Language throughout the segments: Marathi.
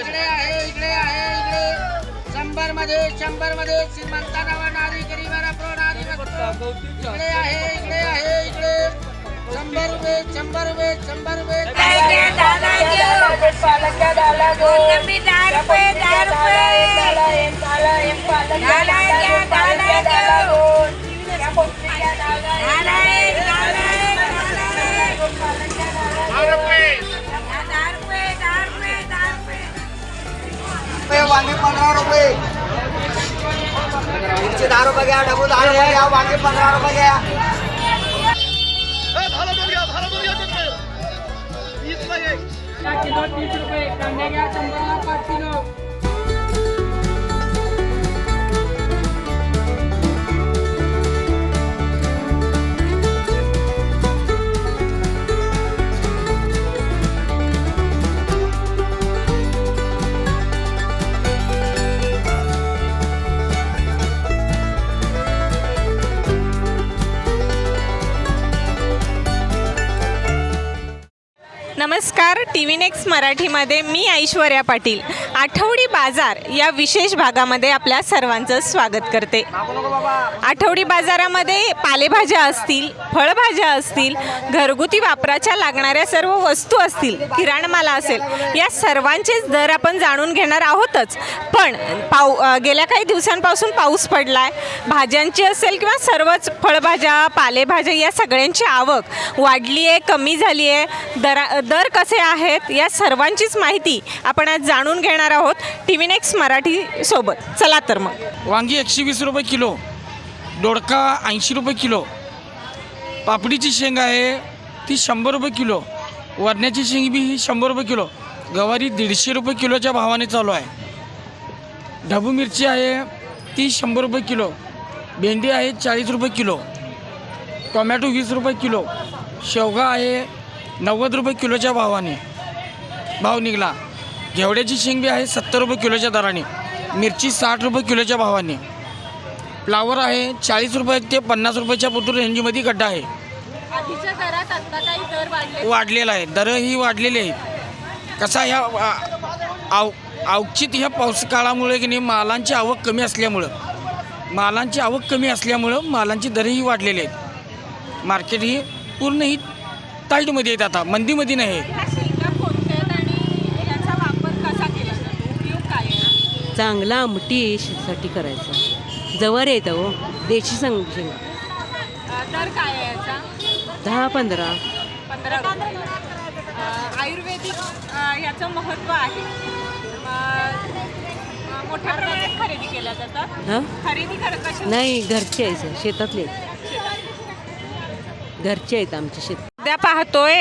इकडे आहे इकडे आहे इकडे. शंभरमध्ये शंभरमध्ये श्रीमंता नावा नारी गरीबाला प्रो नारी बघतो. इकडे आहे इकडे आहे इकडे. शंभर रुपये शंभर रुपये शंभर रुपये रुपये घ्या डबू दहा रुपये घ्या वांगे पंधरा रुपये घ्या तीस रुपये कांदे घ्या शंभरला पाच किलो। नमस्कार टी व्ही नेक्स्ट मराठीमध्ये मी ऐश्वर्या पाटील. आठवडी बाजार या विशेष भागामध्ये आपल्या सर्वांचं स्वागत करते. आठवडी बाजारामध्ये पालेभाज्या असतील फळभाज्या असतील घरगुती वापराच्या लागणाऱ्या सर्व वस्तू असतील किराणमाला असेल या सर्वांचेच दर आपण जाणून घेणार आहोतच. पण पाऊ गेल्या काही दिवसांपासून पाऊस पडला आहे भाज्यांची असेल किंवा सर्वच फळभाज्या पालेभाज्या या सगळ्यांची आवक वाढली आहे कमी झाली आहे दरा दर कसे आहेत या सर्वांचीच माहिती आपण आज जाणून घेणार आहोत टी व्ही नेक्स्ट मराठी सोबत. चला तर मग. वांगी एकशे वीस रुपये किलो दोडका ऐंशी रुपये किलो पापडीची शेंग आहे ती शंभर रुपये किलो वरण्याची शेंग बी ही शंभर रुपये किलो गवारी दीडशे रुपये किलोच्या भावाने चालू आहे. ढबू मिरची आहे ती शंभर रुपये किलो भेंडी आहे चाळीस रुपये किलो टोमॅटो वीस रुपये किलो शेवगा आहे नव्वद रुपये किलोच्या भावाने. भाव निघाला. घेवड्याची शेंग बी आहे सत्तर रुपये किलोच्या दराने. मिरची साठ रुपये किलोच्या भावाने. फ्लावर आहे चाळीस रुपये ते पन्नास रुपयाच्या पुतूर रेंजमध्ये गड्डा आहे. वाढलेला आहे. दरही वाढलेले आहेत. कसा ह्या आव अवचित ह्या पाऊस काळामुळे की नाही मालांची आवक कमी असल्यामुळं. मालांची आवक कमी असल्यामुळं मालांची दरही वाढलेले आहेत. मार्केट ही पूर्ण ही टाईटमध्ये आहेत आता मंदीमध्ये नाही. आहे ह्या शेंगा कोणत्या आहेत आणि याचा वापर कसा केला जातो? उपयोग काय आहे? चांगला आमटी साठी करायचं. जवळ येतं हो देशी संग दर काय आहे याचा? दहा पंधरा. आयुर्वेदिक याचं महत्त्व आहे. मोठ्या प्रमाणात खरेदी केल्या जातात. हां? खरेदी कर कशा नाही घरचे आहे सर शेतातले. घरचे आहेत आमचे शेत सध्या पाहतोय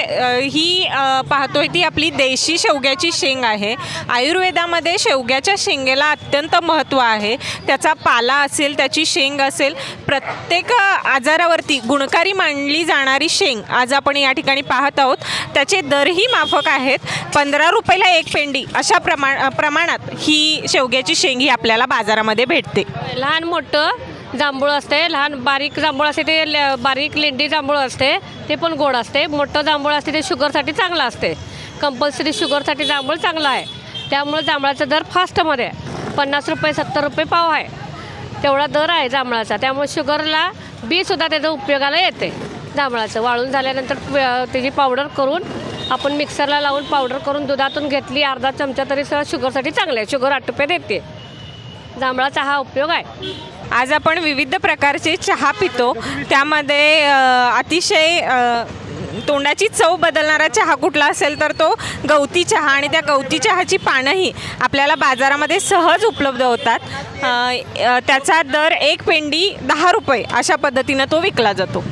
ही पाहतोय ती आपली देशी शेवग्याची शेंग आहे. आयुर्वेदामध्ये शेवग्याच्या शेंगेला अत्यंत महत्त्व आहे. त्याचा पाला असेल त्याची शेंग असेल प्रत्येक आजारावरती गुणकारी मानली जाणारी शेंग आज आपण या ठिकाणी पाहत आहोत. त्याचे दरही माफक आहेत. पंधरा रुपयाला एक पेंडी अशा प्रमाण प्रमाणात ही शेवग्याची शेंग ही आपल्याला बाजारामध्ये भेटते. लहान मोठं जांभूळ असते लहान बारीक जांभूळ असते ते ल- बारीक लेंडी जांभूळ असते ते पण गोड असते. मोठं जांभूळ असते ते शुगरसाठी चांगलं असते. कंपल्सरी शुगरसाठी जांभूळ चांगलं आहे. त्यामुळे जांभळाचा दर फास्टमध्ये आहे. पन्नास रुपये सत्तर रुपये पाव आहे. तेवढा दर आहे जांभळाचा. त्यामुळे शुगरला बीसुद्धा त्याचा उपयोगाला येते. जांभळाचं. वाळून झाल्यानंतर त्याची पावडर करून आपण मिक्सरला लावून पावडर करून दुधातून घेतली अर्धा चमचा तरी सगळं शुगरसाठी चांगलं आहे. शुगर आठ रुपये देते जांभळाचा हा उपयोग आहे. आज आपण विविध प्रकारचे चहा पितो. त्यामध्ये अतिशय तोंडाची चव बदलणारा चहा कुठला असेल तर तो गवती चहा आणि त्या गवती चहाची पानंही आपल्याला बाजारामध्ये सहज उपलब्ध होतात. त्याचा दर एक पेंडी दहा रुपये अशा पद्धतीनं तो विकला जातो.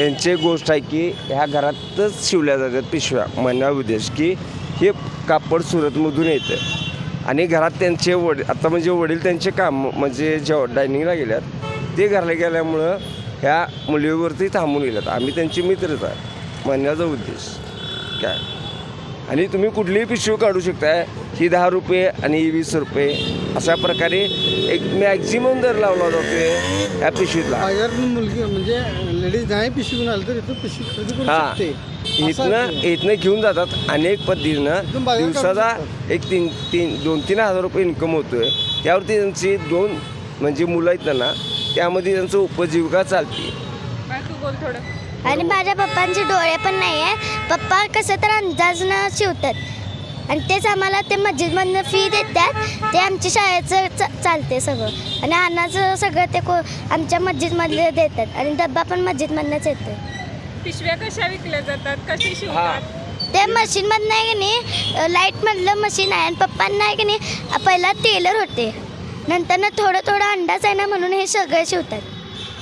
यांची गोष्ट आहे की ह्या घरातच शिवल्या जातात पिशव्या. म्हणा उद्देश की हे कापड सुरतमधून येतं. आणि घरात त्यांचे वडील आता म्हणजे वडील त्यांचे काम म्हणजे जेव्हा डायनिंगला गेल्यात ते घरला गेल्यामुळं ह्या मुलीवरती थांबून गेल्यात. आम्ही त्यांची मित्रच आहे. म्हणण्याचा उद्देश काय? आणि तुम्ही कुठलीही पिशवी काढू शकताय. ही दहा रुपये आणि ही वीस रुपये अशा प्रकारे एक मॅक्झिमम दर लावला जातोय या पिशवीतला. मुलगी म्हणजे लेडीज नाही पिशवी घेऊन आलं तर इथं पिशवी खरेदी करू हा इथनं आहे. इथनं घेऊन जातात अनेक पद्धतीनं. दिवसाचा. एक तीन तीन दोन तीन हजार रुपये इन्कम होतोय. त्यावरती त्यांची दोन म्हणजे मुलं आहेत ना त्यामध्ये त्यांचं उपजीविका चालते. तू बोल थोडं. आणि माझ्या पप्पांचे डोळे पण नाही आहे पप्पा कसं तर अंदाजनं शिवतात. आणि तेच आम्हाला ते मस्जिदमधनं फी देतात. ते आमच्या शाळेचं चा चालते सगळं. आणि अन्नाचं सगळं ते को आमच्या मस्जिदमधले देतात. आणि डब्बा पण मस्जिदमधनंच येतो पिशव्या कशा विकल्या जातात? कशी शिवतात? ते मशीनमधनं नाही की नाही लाईटमधलं मशीन आहे आणि पप्पांना आहे की नाही पहिला टेलर होते. नंतर ना थोडं थोडं अंदाज आहे ना म्हणून हे सगळं शिवतात.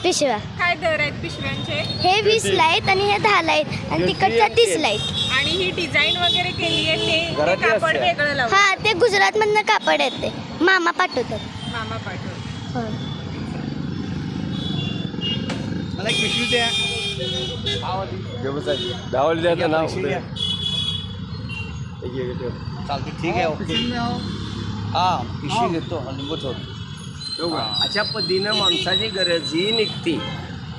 पिशव्या. काय दर आहेत पिशव्यांचे? हे वीसला आहेत आणि हे दहाला आहेत आणि तिकडच्या तीसला आहेत आणि ही डिझाईन वगैरे केली आहे ते- ते घरातली कापड असते. वेगळं लावून. हा ते गुजरातमधनं कापड येते. मामा पाठवतात. मामा पाठवून हो. मला एक पिशवी द्या. दावली द्यायचं नाव चालते ठीक आहे ओके. हा. पिशवी देतो लिंबू अशा पद्धतीनं माणसाची गरज ही निघते.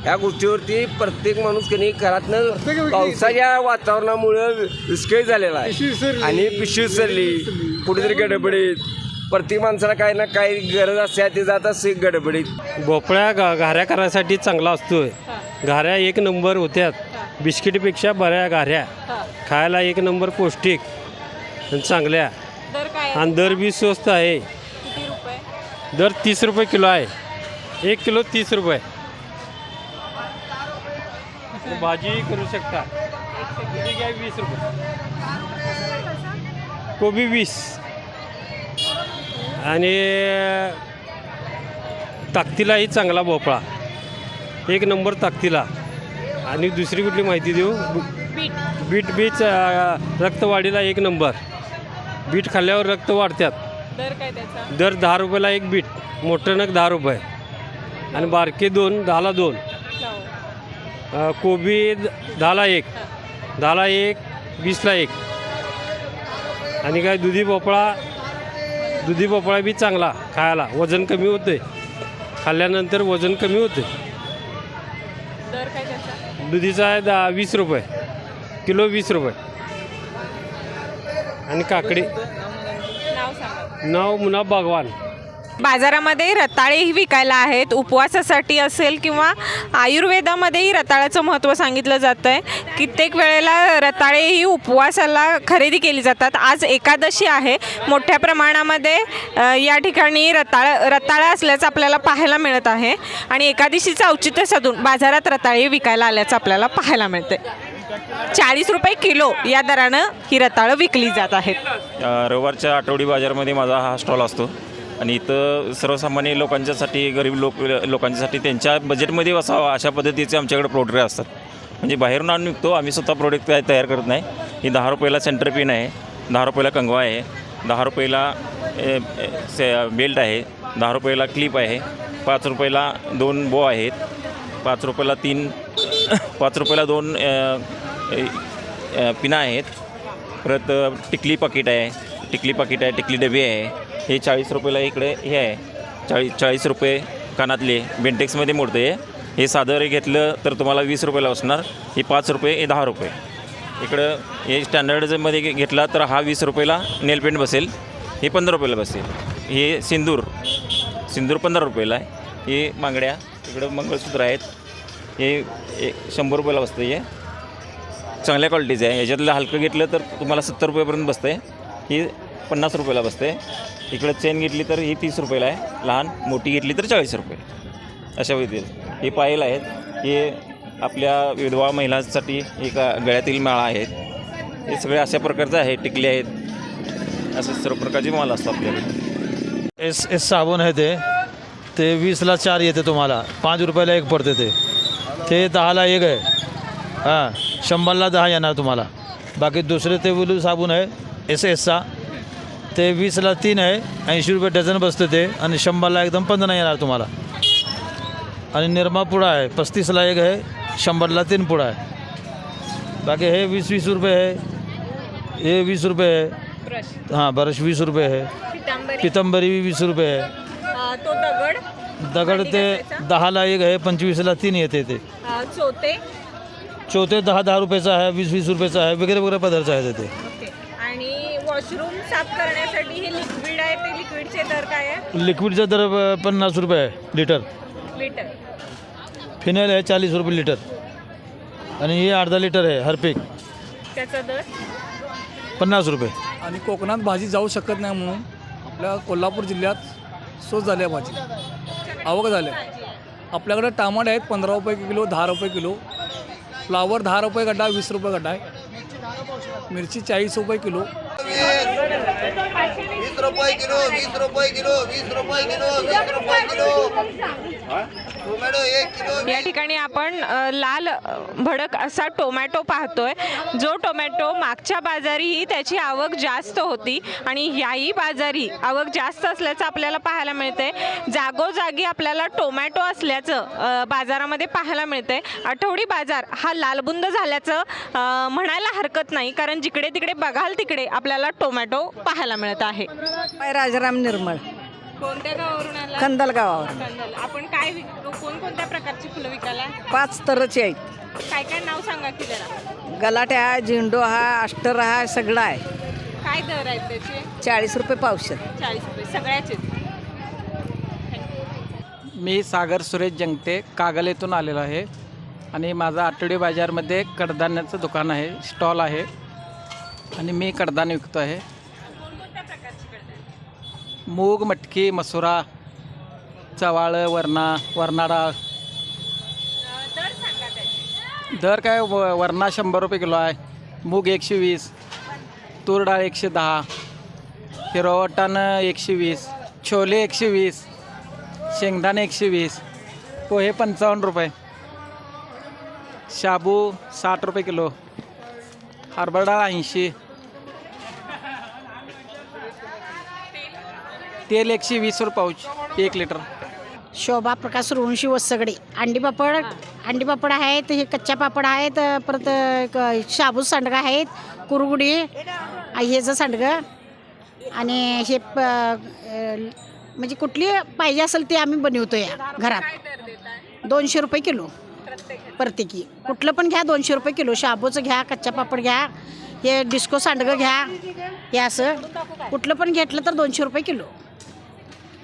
या गोष्टीवरती प्रत्येक माणूस कधी घरातनं पावसाच्या वातावरणामुळं विस्कळीत झालेला आहे. आणि पिशवी सरली कुठेतरी गडबडीत. प्रत्येक माणसाला काही ना काही गरज असते ते जात असते गडबडीत. भोपळ्या गा घाऱ्या करायसाठी चांगला असतोय. घाऱ्या एक नंबर होत्यात. बिस्किटपेक्षा बऱ्या घाऱ्या खायला एक नंबर पौष्टिक आणि चांगल्या. दर काय? आणि दर बी स्वस्त आहे. किती रुपये? दर तीस रुपये किलो आहे. एक किलो तीस रुपये. भाजी करू शकता. किती घ्या वीस रुपये. कोबी वीस. आणि ताकतीलाही चांगला भोपळा. एक नंबर ताकतीला. आणि दुसरी कुठली माहिती देऊ? बीट. बीट बीच रक्तवाढीला एक नंबर. बीट खाल्ल्यावर रक्त वाढतात. दर काय त्याचा? दर दहा रुपयाला एक बीट. मोठं नग दहा रुपये. आणि बारके दोन दहाला दोन. कोबी दहाला एक. दहाला एक वीसला एक. आणि काय दुधी भोपळा दुधी भोपळा बी चांगला खायला. वजन कमी होते खाल्ल्यानंतर वजन कमी होते दुधीचा आहे दहा वीस रुपये. किलो वीस रुपये. आणि काकडी. नाव मुना बागवान. बाजारामध्ये रताळेही विकायला आहेत. उपवासासाठी असेल किंवा आयुर्वेदामध्येही रताळ्याचं महत्त्व सांगितलं जातं आहे कित्येक वेळेला रताळे ही उपवासाला खरेदी केली जातात. आज एकादशी आहे. मोठ्या प्रमाणामध्ये या ठिकाणी रताळ रताळा असल्याचं आपल्याला पाहायला मिळत आहे. आणि एकादशीचं औचित्य साधून बाजारात रताळे विकायला आल्याचं आपल्याला पाहायला मिळते चाळीस रुपये किलो या दरानं ही रताळं विकली जात आहेत. रविवारच्या आठवडी बाजारमध्ये माझा हा स्टॉल असतो. आणि इथं सर्वसामान्य लोकांच्यासाठी गरीब लोक लोकांच्यासाठी त्यांच्या बजेटमध्ये असावा अशा पद्धतीचे आमच्याकडे प्रोडक्ट असतात. म्हणजे बाहेरून आणून विकतो आम्ही स्वतः प्रोडक्ट काय तयार करत नाही. ही दहा रुपयाला सेंटर पिन आहे दहा रुपयाला कंगवा आहे दहा रुपयाला से बेल्ट आहे दहा रुपयाला क्लिप आहे पाच रुपयाला दोन बो आहेत पाच रुपयाला तीन पाच रुपयाला दोन पिना आहेत. परत टिकली पाकिट आहे टिकली पाकिट आहे टिकली डबी आहे. हे चाळीस रुपयाला इकडे हे आहे. चाळीस चाळीस रुपये कानातले बेंटेक्समध्ये मोडते हे. साधं घेतलं तर तुम्हाला वीस रुपयाला असणार. हे पाच रुपये हे दहा रुपये. इकडं हे स्टँडर्डमध्ये घेतला तर हा वीस रुपयाला नेलपेंट बसेल. हे पंधरा रुपयाला बसेल. हे सिंदूर. सिंदूर पंधरा रुपयाला आहे. हे बांगड्या इकडं मंगळसूत्र आहेत. हे शंभर रुपयाला बसतं हे. चांगल्या क्वालिटीचं आहे. याच्यातलं हलकं घेतलं तर तुम्हाला सत्तर रुपयापर्यंत बसतं आहे ही पन्नास रुपयाला बसते इकडं चेन घेतली तर ही तीस रुपयाला आहे. लहान मोठी घेतली तर चाळीस रुपये. अशा पद्धतीने. हे पायल आहेत. हे आपल्या विधवा महिलांसाठी एक गळ्यातील माळा आहेत हे सगळे अशा प्रकारचे आहे टिकले आहेत. असे सर्व प्रकारचे माल असतात आपल्याकडे. एस एस साबण आहे ते. ते वीसला चार येते तुम्हाला. पाच रुपयाला एक पडते ते. ते दहाला एक आहे. हां शंभरला दहा येणार तुम्हाला. बाकी दुसरे ते बोलू साबण आहे. एस एसचा. ते वीसला तीन आहे. ऐंशी रुपये डझन बसते ते. आणि शंभरला एकदम पंधरा येणार तुम्हाला. आणि निरमा पुडा आहे. पस्तीसला एक आहे. शंभरला तीन पुडा आहे. बाकी हे वीस वीस रुपये आहे. हे वीस रुपये आहे. हाँ ब्रश वीस रुपये है पितांबरी. वीस रुपये है तो दगड. दगड ते दहाला एक आहे. पंचवीसला तीन येते ते. चोते चौथे दहा दहा रुपयाचा आहे. वीस वीस रुपयाचा आहे. वगैरे वगैरे पदार्थ आहेत ते. वॉशरूम साफ करण्यासाठी हे लिक्विड आहे ते लिक्विडचे दर काय आहे? लिक्विडचा दर अ, पन्नास रुपये आहे लिटर. लिटर. फिनाईल आहे चाळीस रुपये लिटर. आणि हे अर्धा लिटर आहे हरपिक त्याचा दर? पन्नास रुपये. आणि कोकणात भाजी जाऊ शकत नाही म्हणून आपल्या कोल्हापूर जिल्ह्यात स्वस्त झाल्या भाजी. आवक झाल्या आपल्याकडे टमाटे आहेत पंधरा रुपये किलो दहा रुपये किलो. फ्लावर दहा रुपये गड्डा वीस रुपये गड्डा आहे. मिरची चाळीस रुपये किलो. वीस रुपये किलो वीस रुपये किलो वीस रुपये किलो वीस रुपये किलो टोमॅटो एक किलो या ठिकाणी आपण लाल भडक असा टोमॅटो पाहतोय जो टोमॅटो मागच्या बाजारीही त्याची आवक जास्त होती आणि ह्याही बाजारी आवक जास्त असल्याचं आपल्याला पाहायला मिळतंय. जागोजागी आपल्याला टोमॅटो असल्याचं बाजारामध्ये पाहायला मिळतंय. आठवडी बाजार हा लालबुंद झाल्याचं म्हणायला हरकत नाही कारण जिकडे तिकडे बघाल तिकडे आपल्याला टोमॅटो पाहायला मिळत आहे. राजाराम निर्मळ. कोणत्या गावावरून आला? कंदल गावावर कंदल. आपण काय विकतो कोणकोणत्या प्रकारची फुलं विकायला? पाच तरचे आहेत. काय काय नाव सांगा की जरा. गलाटे आहे झेंडू हा अष्टर हा सगळं आहे. काय दर आहेत त्याचे? चाळीस रुपये पावशे चाळीस रुपये. सगळ्याचे. मी सागर सुरेश जंगते कागल येथून आलेलो आहे. आणि माझा आठवडी बाजारमध्ये कडधान्याचं दुकान आहे स्टॉल आहे. आणि मी कडधान्य विकतो आहे. मूग मटकी मसुरा चवाळ वरणा वरणा डाळ दर काय? व वरणा शंभर रुपये किलो आहे. मूग एकशे वीस तूर डाळ एकशे दहा हिरवटानं एकशे वीस छोले एकशे वीस शेंगदाणे एकशे वीस पोहे पंचावन्न रुपये. शाबू साठ रुपये किलो हरभरा डाळ ऐंशी तेल एकशे वीस रुपये पाऊच एक लिटर. शोभा प्रकाश सुरवंशी वसगडे. अंडी पापड अंडी पापड आहेत हे कच्च्या पापड आहेत परत क- शाबू सांडगं आहेत कुरगुडी ह्याचं सांडगं. आणि हे प अ, म्हणजे कुठली पाहिजे असेल ते आम्ही बनवतो या घरात. दोनशे रुपये किलो प्रत्येकी. कुठलं पण घ्या दोनशे रुपये किलो. शाबूचं घ्या कच्चा पापड घ्या हे डिस्को सांडगं घ्या हे असं. कुठलं पण घेतलं तर दोनशे रुपये किलो.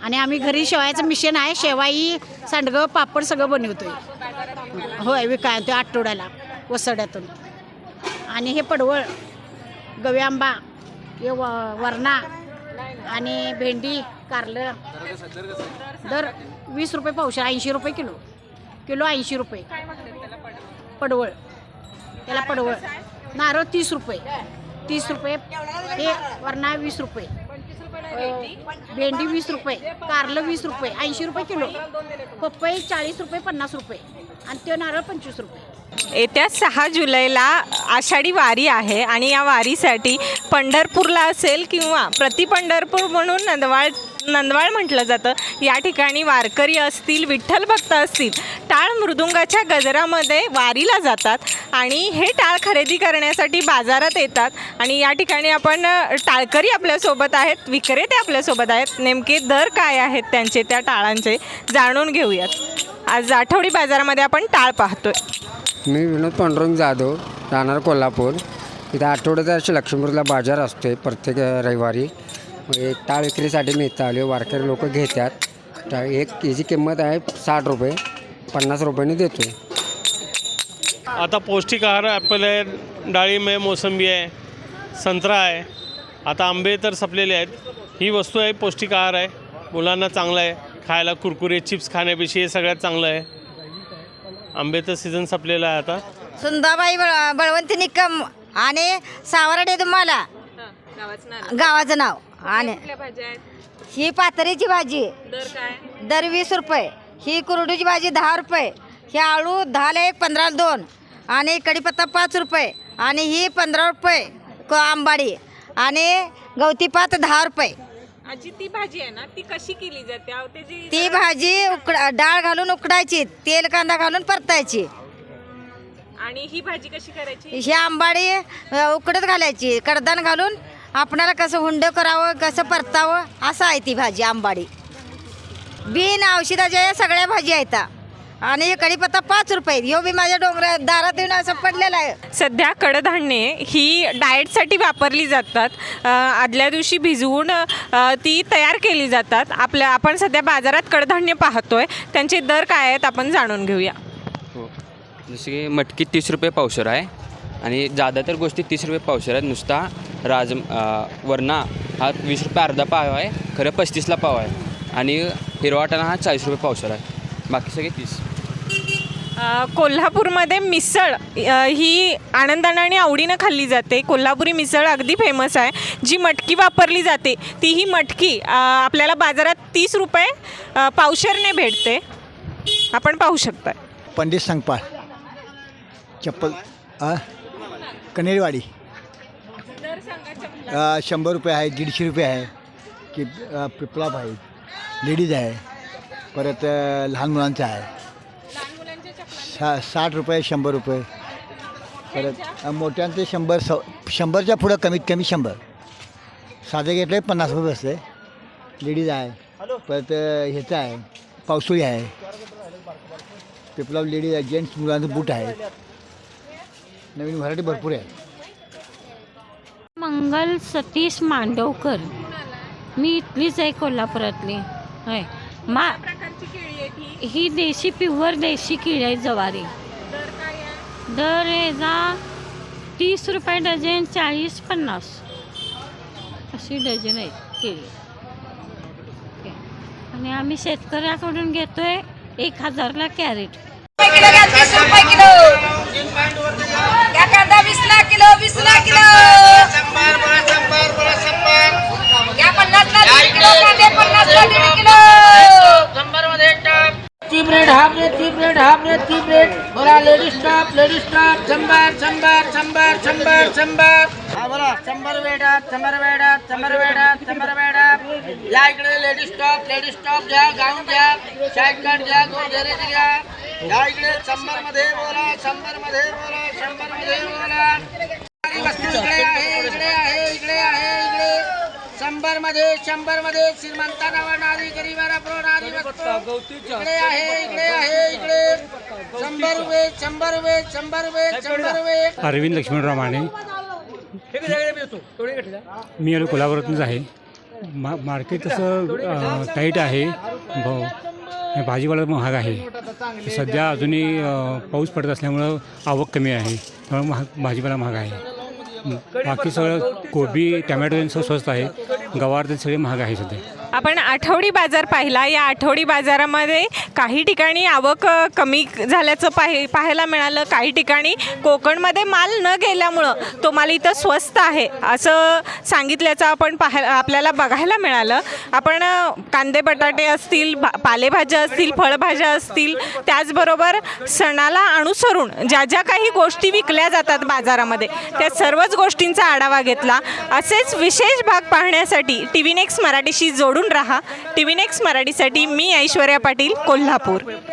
आणि आम्ही घरी शेवायचं मिशन आहे. शेवाई सांडगं पापड सगळं बनवतोय. होय विकायतो आठवड्याला वसड्यातून. आणि हे पडवळ गवी आंबा हे व वरणा आणि भेंडी कारलं. दर वीस रुपये पावशे ऐंशी रुपये किलो. किलो ऐंशी रुपये. पडवळ. त्याला पडवळ. नारळ तीस रुपये. तीस रुपये. हे वरणा वीस रुपये. भेंडी वीस रुपये कारलं वीस रुपये ऐंशी रुपये किलो. पपई चाळीस रुपये पन्नास रुपये. आणि ते नारळ पंचवीस रुपये. येत्या सहा जुलैला आषाढी वारी आहे आणि या वारीसाठी पंढरपूरला असेल किंवा प्रति पंढरपूर म्हणून नंदवाळ नंदवाळ म्हटलं जातं या ठिकाणी वारकरी असतील विठ्ठल भक्त असतील टाळ मृदुंगाच्या गजरामध्ये वारीला जातात आणि हे टाळ खरेदी करण्यासाठी बाजारात येतात आणि या ठिकाणी आपण टाळकरी आपल्यासोबत आहेत विक्रेते आपल्यासोबत आहेत. नेमके दर काय आहेत त्यांचे त्या टाळांचे जाणून घेऊयात. आज आठवडी बाजारामध्ये आपण टाळ पाहतोय. मी विनोद पांडुरंग जाधव राहणार कोल्हापूर. इथं आठवड्यात लक्ष्मीपूरला बाजार असतो आहे प्रत्येक रविवारी. म्हणजे एक टाळ विक्रीसाठी मी इथं आलो वारकरी लोक घेतात. टाळ एक याची किंमत आहे साठ रुपये पन्नास रुपयाने देतो आता पौष्टिक आहार ॲपल आहे डाळिंब आहे मोसंबी आहे संत्रा आहे. आता आंबे तर संपलेले आहेत. ही वस्तू आहे पौष्टिक आहार आहे. मुलांना चांगला आहे. खायला कुरकुरे चिप्स खाण्यापेक्षा हे सगळ्यात चांगलं आहे. आंब्याचं सीझन संपलेलं आहे आता. सुंदाबाई बळ बळवंती निकम आणि सावरडे तुम्हाला. गावाचं नाव. आणि ही पातळीची भाजी. दर काय? दर वीस रुपये. ही कुरडूची भाजी दहा रुपये. ही आळू दहाला एक पंधरा दोन. आणि कढीपत्ता पाच रुपये. आणि ही पंधरा रुपये. क आंबाडी. आणि गवतीपात दहा रुपये. आजी ती भाजी आहे ना ती कशी केली जाते? अहो, ती भाजी उकड डाळ घालून उकडायची तेल कांदा घालून परतायची. आणि ही भाजी कशी करायची? ही आंबाडी अ, उकडत घालायची कडदान घालून आपणाला कसं हुंड करावं कसं परतावं असं आहे ती भाजी आंबाडी. बिन औषधाच्या या सगळ्या भाजी आहेत आणि हे कढीपत्ता पाच रुपये. ह्यो बी माझ्या डोंगरा दारात येऊन असं पडलेलं आहे. सध्या कडधान्ये ही डाएटसाठी वापरली जातात. अ, आदल्या दिवशी भिजवून अ, ती तयार केली जातात. आपल्या आपण सध्या बाजारात कडधान्य पाहतोय. त्यांचे दर काय आहेत आपण जाणून घेऊया. हो. जसे की मटकी तीस रुपये पावशर आहे. आणि जादा गोष्टी तीस रुपये पावशर आहेत. नुसता राज वरणा हा वीस रुपये अर्धा पाव आहे. खरं पस्तीसला पाव आहे. आणि हिरवा वाटाणा हा चाळीस रुपये पावशर आहे. बाकी सगळे तीस अ, कोल्हापूरमध्ये मिसळ अ, ही आनंदाने आणि आवडीनं खाल्ली जाते. कोल्हापुरी मिसळ अगदी फेमस आहे. जी मटकी वापरली जाते ती ही मटकी अ, आपल्याला बाजारात तीस रुपये अ, पावशेरने भेटते. आपण पाहू शकता पंडित संगपाळ चप्पल आ कनेरवाडी. आ, शंभर रुपये आहे दीडशे रुपये आहे की आ, पिपलाप आहे लेडीज आहे. परत लहान मुलांचं आहे. सा साठ रुपये शंभर रुपये. परत मोठ्यांचे शंभर स शंभरच्या पुढं कमीत कमी शंभर. साधे घेतले पन्नास रुपये बसते लेडीज आहे. परत ह्याचं आहे. पावसुळी आहे. पिपलाव लेडीज आहे जेंट्स मुलांचं बूट आहे. नवीन व्हरायटी भरपूर आहे. मंगल सतीश मांडवकर. मी इथलीच आहे कोल्हापुरातली. होय. मा ही देशी प्युअर देशी केळी आहे जवारी. दर याचा तीस रुपये डझन चाळीस पन्नास. अशी डझन आहेत केळी आणि आम्ही शेतकऱ्याकडून घेतोय एक हजारला कॅरेट. वीस रुपये किलो. वीस कांदा kilo. Bread half bread tea bread half bread tea bread बोला लेडीज टॉप लेडीज टॉप शंभर शंभर शंभर शंभर शंभर हा बोला. शंभर वेडात शंभर वेडात शंभर वेडात शंभर वेडात या इकडे लेडीज टॉप लेडीज टॉप घ्या गाऊन घ्या शर्ट कट घ्या गोरगरीत घ्या. या इकडे शंभरमध्ये बोला शंभरमध्ये बोला शंभरमध्ये बोला आणि वस्तू इकडे आहे इकडे आहे इकडे आहे इकडे शंभर मध्ये शंभरमध्ये गरीबाला वस्तू इकडे आहे इकडे आहे इकडे. शंभर रुपये शंभर रुपये शंभर रुपये शंभर रुपये अरविंद लक्ष्मणराव माने. मी आलो कोल्हापुरातूनच आहे. मा मार्केट तसं टाईट आहे. भाऊ आणि भाजीपाला महाग आहे. सध्या अजूनही पाऊस पडत असल्यामुळं आवक कमी आहे. त्यामुळे महाग भाजीपाला महाग आहे. बाकी सगळं कोबी टमॅटो यांचं स्वस्त आहे. गवार ते सगळे महाग आहे सध्या. आपण आठवडी बाजार पाहिला. या आठवडी बाजारामध्ये काही ठिकाणी आवक कमी झाल्याचं पाहि पाहायला मिळालं. काही ठिकाणी कोकणमध्ये माल न गेल्यामुळं तो माल इथं स्वस्त आहे असं सांगितल्याचं आपण पाहायला आपल्याला बघायला मिळालं. आपण कांदे बटाटे असतील भा पालेभाज्या असतील फळभाज्या असतील त्याचबरोबर सणाला अनुसरून ज्या ज्या काही गोष्टी विकल्या जातात बाजारामध्ये त्या सर्वच गोष्टींचा आढावा घेतला. असेच विशेष भाग पाहण्यासाठी टी व्ही नेक्स्ट मराठीशी जोडून राहा. टी व्ही नेक्स्ट मराठीसाठी मी ऐश्वर्या पाटील कोल्हापूर.